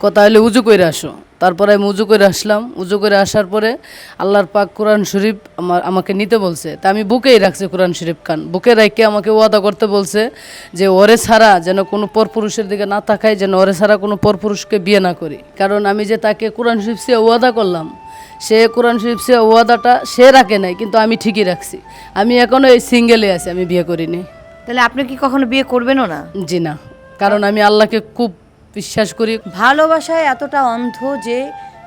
কথা হলে উজু করে আসো। তারপরে আমি উজু করে আসলাম। উজু করে আসার পরে আল্লাহর পাক কোরআন শরীফ আমার আমাকে নিতে বলছে। তা আমি বুকেই রাখছি কোরআন শরীফ খান। বুকে রেখে আমাকে ওয়াদা করতে বলছে যে ওরে ছাড়া যেন কোনো পরপুরুষের দিকে না তাকাই যেন ওরে ছাড়া কোনো পরপুরুষকে বিয়ে না করি। কারণ আমি যে তাকে কোরআন শরীফ সে ওয়াদা করলাম সে কোরআন শরীফ সে ওয়াদাটা সে রাখে নাই কিন্তু আমি ঠিকই রাখছি। আমি এখনও এই সিঙ্গেলে আছি আমি বিয়ে করিনি। তাহলে আপনি কি কখনো বিয়ে করবেনও না? জি না। কারণ আমি আল্লাহকে খুব বিশ্বাস করি। ভালোবাসায় এতটা অন্ধ যে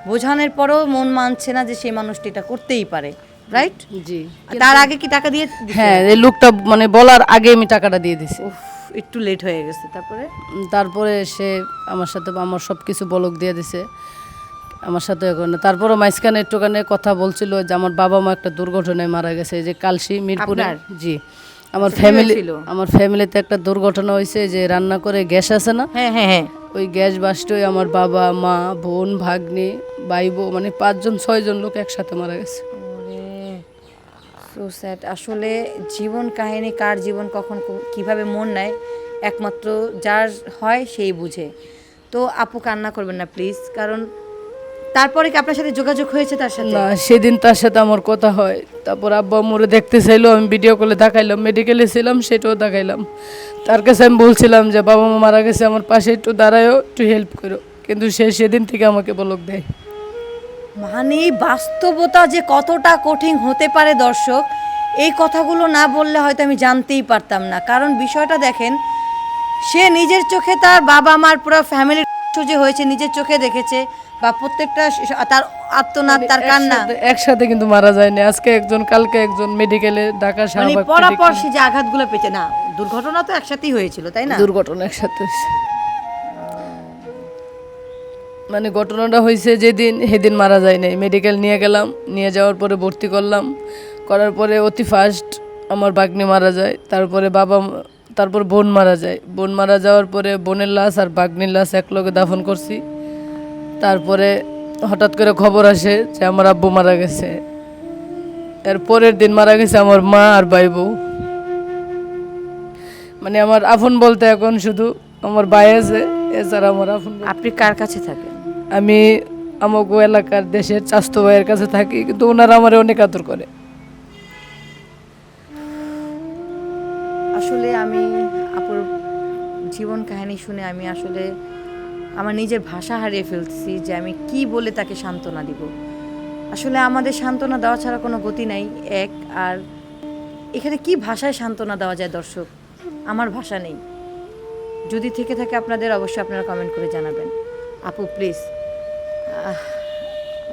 বোঝানোর পরেও মন মানছে না যে সেই মানুষটি এটা করতেই পারে রাইট জি। তার আগে কি টাকা দিয়ে হ্যাঁ এই লোকটা মানে বলার আগে আমি টাকাটা দিয়ে দিছি। একটু লেট হয়ে গেছে তারপরে? তারপরে সে আমার সাথে আমার সব কিছু বলক দিয়ে দিছে। আমার সাথে এখন তারপরে মাঝখানে একটুখানে কথা বলছিল যে আমার বাবা মা একটা দুর্ঘটনায় মারা গেছে যে কালসি মিরপুরে। জি। আমার আচ্ছা, ফ্যামিলি আমার ফ্যামিলিতে একটা দুর্ঘটনা হয়েছে যে রান্না করে গ্যাস আছে না? হ্যাঁ হ্যাঁ হ্যাঁ। ওই গ্যাস বাস্টই আমার বাবা, মা, বোন, ভাগ্নে, ভাই বউ মানে পাঁচজন, ছয়জন লোক একসাথে মারা গেছে। সো আসলে জীবন কাহিনী কার জীবন, কখন কীভাবে মন নেয়, একমাত্র যার হয় সেই বুঝে। তো আপু কান্না করবেন না প্লিজ কারণ তারপরে কি আপনার সাথে যোগাযোগ হয়েছে তার সাথে? না সেদিন তার সাথে আমার কথা হয়। তারপর আব্বা মোরে দেখতে চাইলো আমি ভিডিও কলে দেখাইলাম মেডিকেলে ছিলাম সেটাও দেখাইলাম। তার কাছে আমি বলছিলাম যে বাবা মা মারা গেছে আমার পাশে একটু দাঁড়ায়ও একটু হেল্প করো। কিন্তু সে সেদিন থেকে আমাকে বলক দেয়। মানে বাস্তবতা যে কতটা কঠিন হতে পারে দর্শক এই কথাগুলো না বললে হয়তো আমি জানতেই পারতাম না। কারণ বিষয়টা দেখেন সে নিজের চোখে তার বাবা মার পুরো ফ্যামিলির যে হয়েছে নিজের চোখে দেখেছে। বা প্রত্যেকটা তার আত্মনাদ তার কান্না। একসাথে- কিন্তু মারা যায়নি। আজকে একজন কালকে একজন মেডিকেলে ঢাকা মানে শাহবাগ পরাপর সে যে আঘাতগুলো পেতে না দুর্ঘটনা তো একসাথেই হয়েছিল তাই না? দুর্ঘটনা একসাথে। মানে ঘটনাটা হয়েছে যেদিন সেদিন মারা যায় নাই মেডিকেল নিয়ে গেলাম নিয়ে যাওয়ার পরে ভর্তি করলাম। করার পরে অতি ফার্স্ট আমার বাগনি মারা যায়। তারপরে বাবা তারপর বোন মারা যায়। বোন মারা যাওয়ার পরে বোনের লাশ আর বাগনির লাশ একলগে দাফন করছি। তারপরে হঠাৎ করে খবর আসে যে আমার আব্বু মারা গেছে। এর পরের দিন মারা গেছে আমার মা আর ভাই বউ। মানে আমার আপন বলতে এখন শুধু আমার ভাই আছে এছাড়া আমার আপন বলতে- আপনি কার কাছে থাকেন? আমি আমাগো এলাকার দেশের চাস্তো ভাইয়ের কাছে থাকি কিন্তু ওনারা আমার অনেক আদর করে। আসলে আমি আপুর জীবন কাহিনী শুনে আমি আসলে আমার নিজের ভাষা হারিয়ে ফেলছি যে আমি কি বলে তাকে সান্ত্বনা দিব। আসলে আমাদের সান্ত্বনা দেওয়া ছাড়া কোনো গতি নাই, এক, আর এখানে কি ভাষায় সান্ত্বনা দেওয়া যায় দর্শক? আমার ভাষা নেই। যদি থেকে থাকে আপনাদের, অবশ্যই আপনারা কমেন্ট করে জানাবেন। আপু প্লিজ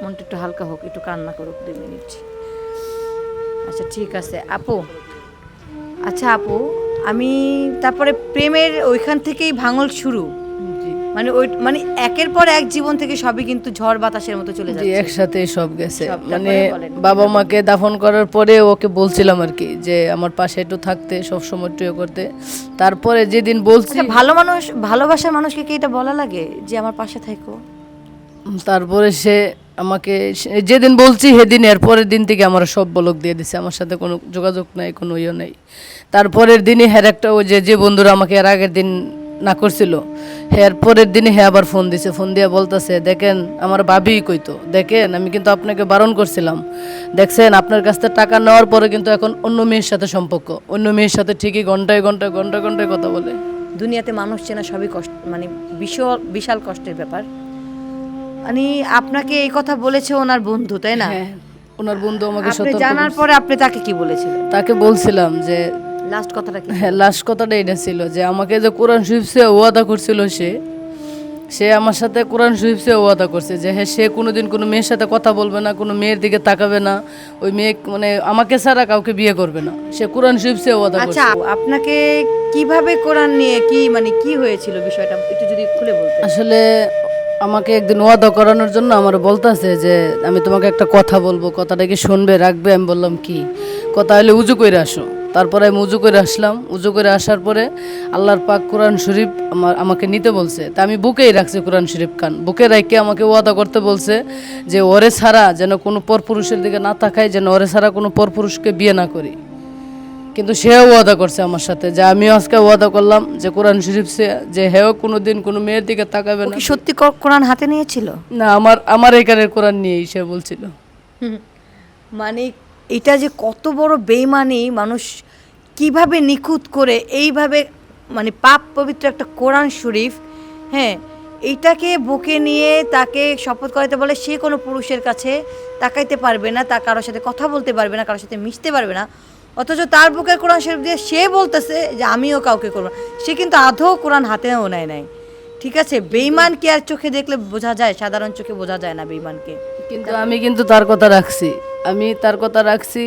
মনটা একটু হালকা হোক, একটু কান্না করুক দুই মিনিট। আচ্ছা ঠিক আছে। আপু আচ্ছা আপু, আমি তারপরে প্রেমের ওইখান থেকেই ভাঙল শুরু। মানে ওই মানে একের পর এক জীবন থেকে সবই কিন্তু ঝড় বাতাসের মতো চলে যাচ্ছে। একসাথে সব গেছে। মানে তারপরে বাবা মাকে দাফন করার পরে ওকে বলছিলাম আর কি যে আমার পাশে একটু থাকতে সব সময় একটু ইয়ে করতে। তারপরে যেদিন বলছি আচ্ছা, ভালো মানুষ ভালোবাসার মানুষকে কি এটা বলা লাগে? যে আমার পাশে থাকো। তারপরে সে আমাকে যেদিন বলছি সেদিন এর পরের দিন থেকে আমার সব বলক দিয়ে দিছে। আমার সাথে কোনো যোগাযোগ নাই কোনো ইয়ে নাই। তারপরের দিনই হ্যার একটা ওই যে যে বন্ধুরা আমাকে এর আগের দিন না করছিল হ্যার পরের দিনে হ্যাঁ আবার ফোন দিছে ফোন দিয়ে বলতেছে দেখেন আমার ভাবি কইতো দেখেন আমি কিন্তু আপনাকে বারণ করছিলাম। দেখছেন আপনার কাছ থেকে টাকা নেওয়ার পরে কিন্তু এখন অন্য মেয়ের সাথে সম্পর্ক। অন্য মেয়ের সাথে ঠিকই ঘন্টায় ঘন্টায় ঘন্টায় ঘন্টায় কথা বলে। দুনিয়াতে মানুষ চেনা সবই কষ্ট মানে বিশাল বিশাল কষ্টের ব্যাপার। মানে আপনাকে এই কথা বলেছে ওনার বন্ধু তাই না? হ্যাঁ ওনার বন্ধু আমাকে জানার পরে আপনি তাকে কি বলেছিলেন? তাকে বলছিলাম যে লাস্ট কথাটা কি? হ্যাঁ লাস্ট কথাটা এটা ছিল যে আমাকে যে কোরআন শরীফ সে ওয়াদা করছিল সে সে আমার সাথে কোরআন শরীফ সে ওয়াদা করছে যে হ্যাঁ সে কোনোদিন কোনো মেয়ের সাথে কথা বলবে না কোনো মেয়ের দিকে তাকাবে না ওই মেয়ে মানে আমাকে ছাড়া কাউকে বিয়ে করবে না। সে কোরআন শরীফ সে ওয়াদা আচ্ছা করছে আপনাকে কীভাবে কোরআন নিয়ে কি মানে কি হয়েছিল বিষয়টা একটু যদি খুলে বলতেন? আসলে আমাকে একদিন ওয়াদা করানোর জন্য আমার বলতেছে যে আমি তোমাকে একটা কথা বলব কথাটা কি শুনবে রাখবে? আমি বললাম কি? কথা হলে উজু করে আসো। তারপরে আমি উজু করে আসলাম। উজু করে আসার পরে আল্লাহর পাক কোরআন শরীফ আমার আমাকে নিতে বলছে। তা আমি বুকেই রাখছি কোরআন শরীফ খান বুকে রেখে আমাকে ওয়াদা করতে বলছে যে ওরে ছাড়া যেন কোনো পরপুরুষের দিকে না তাকাই যেন ওরে ছাড়া কোনো পরপুরুষকে বিয়ে না করি। কিন্তু সেও ওয়াদা করছে আমার সাথে যে আমিও আজকে ওয়াদা করলাম যে কোরআন শরীফ সে যে হেও কোনো দিন কোনো মেয়ের দিকে তাকাবে না। সত্যি কোরআন হাতে নিয়েছিল? না আমার আমার এখানের কোরআন নিয়েই সে বলছিল। মানে এটা যে কত বড় বেইমানি মানুষ কীভাবে নিখুঁত করে এইভাবে মানে পাপ পবিত্র একটা কোরআন শরীফ হ্যাঁ এইটাকে বুকে নিয়ে তাকে শপথ করাতে বলে সে কোনো পুরুষের কাছে তাকাইতে পারবে না, তা কারোর সাথে কথা বলতে পারবে না, কারোর সাথে মিশতে পারবে না। অথচ তার বুকের কোরআন শরীফ দিয়ে সে বলতেছে যে আমিও কাউকে করব। সে কিন্তু আধো কোরআন হাতেও নেয় নাই। ঠিক আছে? বেইমান কি আর চোখে দেখলে বোঝা যায়? সাধারণ চোখে বোঝা যায় না বেইমানকে। কিন্তু আমি কিন্তু তার কথা রাখছি। আমি তার কথা রাখছি।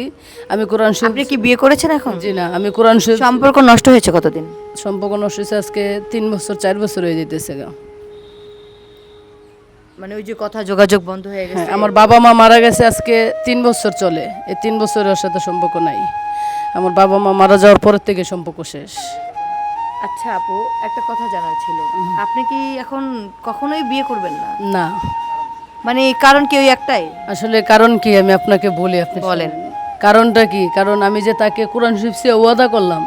আমি কোরআন শরীফ আপনি কি বিয়ে করেছেন এখন? জি না আমি কোরআন শরীফ সম্পর্ক নষ্ট হয়েছে কতদিন? সম্পর্ক নষ্ট হয়েছে আজকে তিন বছর চার বছর হয়ে যেতেছে গা। মানে ওই যে কথা যোগাযোগ বন্ধ হয়ে গেছে। হ্যাঁ আমার বাবা মা মারা গেছে আজকে তিন বছর চলে। এই তিন বছরের ওর সাথে সম্পর্ক নাই। আমার বাবা মা মারা যাওয়ার পরের থেকে সম্পর্ক শেষ। আচ্ছা আপু একটা কথা জানার ছিল। আপনি কি এখন কখনোই বিয়ে করবেন না? না। মানে কারণ কি ওই একটাই? আসলে কারণ কি আমি আপনাকে বলি আপনি বলেন। কারণটা কি? কারণ আমি যে তাকে কোরআন শরীফ সে ওয়াদা করলাম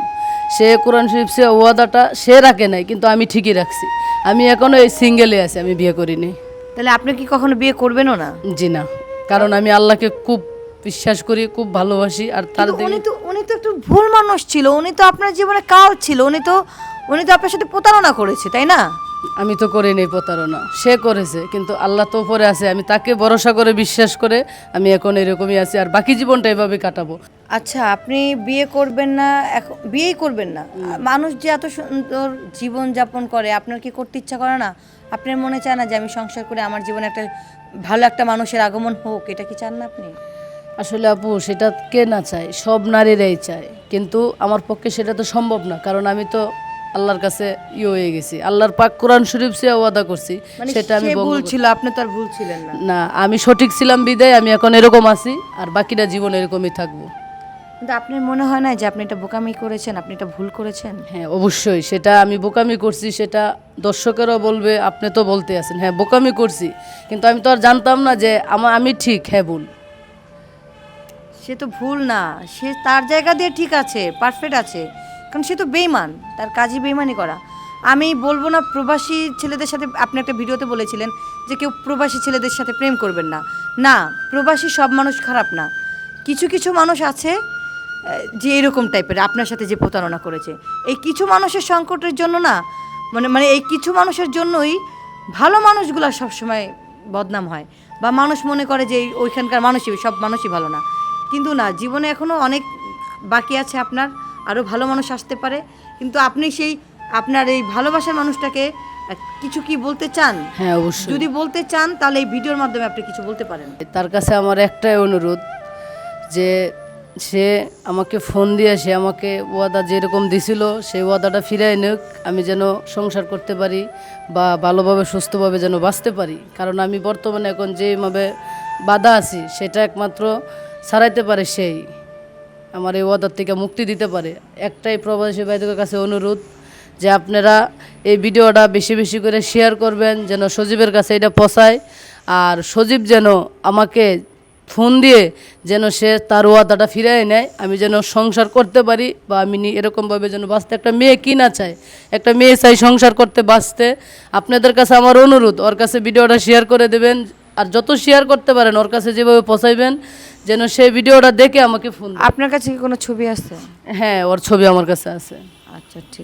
সে কোরআন শরীফ সে ওয়াদাটা সে রাখে নাই কিন্তু আমি ঠিকই রাখছি। আমি এখনও এই সিঙ্গেলে আছি আমি বিয়ে করিনি। তাহলে আপনি কি কখনো বিয়ে করবেনও না? জি না। কারণ আমি আল্লাহকে খুব বিশ্বাস করি খুব ভালোবাসি আর তার উনি তো উনি তো একটু ভুল মানুষ ছিল উনি তো আপনার জীবনে কাল ছিল উনি তো উনি তো আপনার সাথে প্রতারণা করেছে তাই না? আমি তো করিনি প্রতারণা। সে করেছে কিন্তু আল্লাহ তো উপরে আছে। আমি তাকে ভরসা করে বিশ্বাস করে আমি এখন এরকমই আছি আর বাকি জীবনটা এভাবে কাটাবো। আচ্ছা আপনি বিয়ে করবেন না এখন বিয়েই করবেন না। মানুষ যে এত সুন্দর জীবন যাপন করে আপনার কি করতে ইচ্ছা করে না? আপনার মনে চায় না যে আমি সংসার করে আমার জীবনে একটা ভালো একটা মানুষের আগমন হোক এটা কি চান না আপনি? আসলে আপু সেটা কে না চায়? সব নারীরাই চায়। কিন্তু আমার পক্ষে সেটা তো সম্ভব না কারণ আমি তো আল্লাহর কাছে ইয়ে হয়ে গেছি। আল্লাহর পাক কোরআন শরীফ সে ওয়াদা করছি মানে সেটা আমি ভুল ছিল আপনি তো আর ভুল ছিলেন না। না আমি সঠিক ছিলাম বিদায় আমি এখন এরকম আছি আর বাকিটা জীবন এরকমই থাকব। কিন্তু আপনার মনে হয় না যে আপনি এটা বোকামি করেছেন আপনি এটা ভুল করেছেন? হ্যাঁ অবশ্যই সেটা আমি বোকামি করছি সেটা দর্শকেরও বলবে আপনি তো বলতে আছেন। হ্যাঁ বোকামি করছি কিন্তু আমি তো আর জানতাম না যে আমার আমি ঠিক হ্যাঁ ভুল। সে তো ভুল না সে তার জায়গা দিয়ে ঠিক আছে পারফেক্ট আছে। কারণ সে তো বেইমান তার কাজই বেইমানি করা। আমি বলব না প্রবাসী ছেলেদের সাথে, আপনি একটা ভিডিওতে বলেছিলেন যে কেউ প্রবাসী ছেলেদের সাথে প্রেম করবেন না। না, প্রবাসী সব মানুষ খারাপ না। কিছু কিছু মানুষ আছে যে এরকম টাইপের আপনার সাথে যে প্রতারণা করেছে। এই কিছু মানুষের সংকটের জন্য না মানে মানে এই কিছু মানুষের জন্যই ভালো মানুষগুলো সবসময় বদনাম হয়। বা মানুষ মনে করে যে ওইখানকার মানুষই, সব মানুষই ভালো না। কিন্তু না, জীবনে এখনও অনেক বাকি আছে আপনার। আরও ভালো মানুষ আসতে পারে। কিন্তু আপনি সেই আপনার এই ভালোবাসার মানুষটাকে কিছু কি বলতে চান? হ্যাঁ অবশ্যই। যদি বলতে চান তাহলে এই ভিডিওর মাধ্যমে আপনি কিছু বলতে পারেন। তার কাছে আমার একটাই অনুরোধ যে সে আমাকে ফোন দিয়ে সে আমাকে ওয়াদা যেরকম দিছিল সেই ওয়াদাটা ফিরাই নিক। আমি যেন সংসার করতে পারি বা ভালোভাবে সুস্থভাবে যেন বাঁচতে পারি। কারণ আমি বর্তমানে এখন যেভাবে বাধা আছি সেটা একমাত্র ছাড়াইতে পারে সেই। আমার এই ওয়াদার থেকে মুক্তি দিতে পারে। একটাই প্রবাসী ভাইদের কাছে অনুরোধ যে আপনারা এই ভিডিওটা বেশি বেশি করে শেয়ার করবেন, যেন সজীবের কাছে এটা পৌঁছায়। আর সজীব যেন আমাকে ফোন দিয়ে যেন সে তার ওয়াদাটা ফিরাই নেয়, আমি যেন সংসার করতে পারি বা আমি এরকমভাবে যেন বাঁচতে। একটা মেয়ে কি না চায়? একটা মেয়ে চাই সংসার করতে, বাঁচতে। আপনাদের কাছে আমার অনুরোধ, ওর কাছে ভিডিওটা শেয়ার করে দেবেন। আর যত শেয়ার করতে পারেন, ওর কাছে যেভাবে পৌঁছাইবেন যেন সেই ভিডিওটা দেখে আমাকে ফোন আপনার কাছে কি কোনো ছবি আছে? হ্যাঁ ওর ছবি আমার কাছে আছে। আচ্ছা ঠিক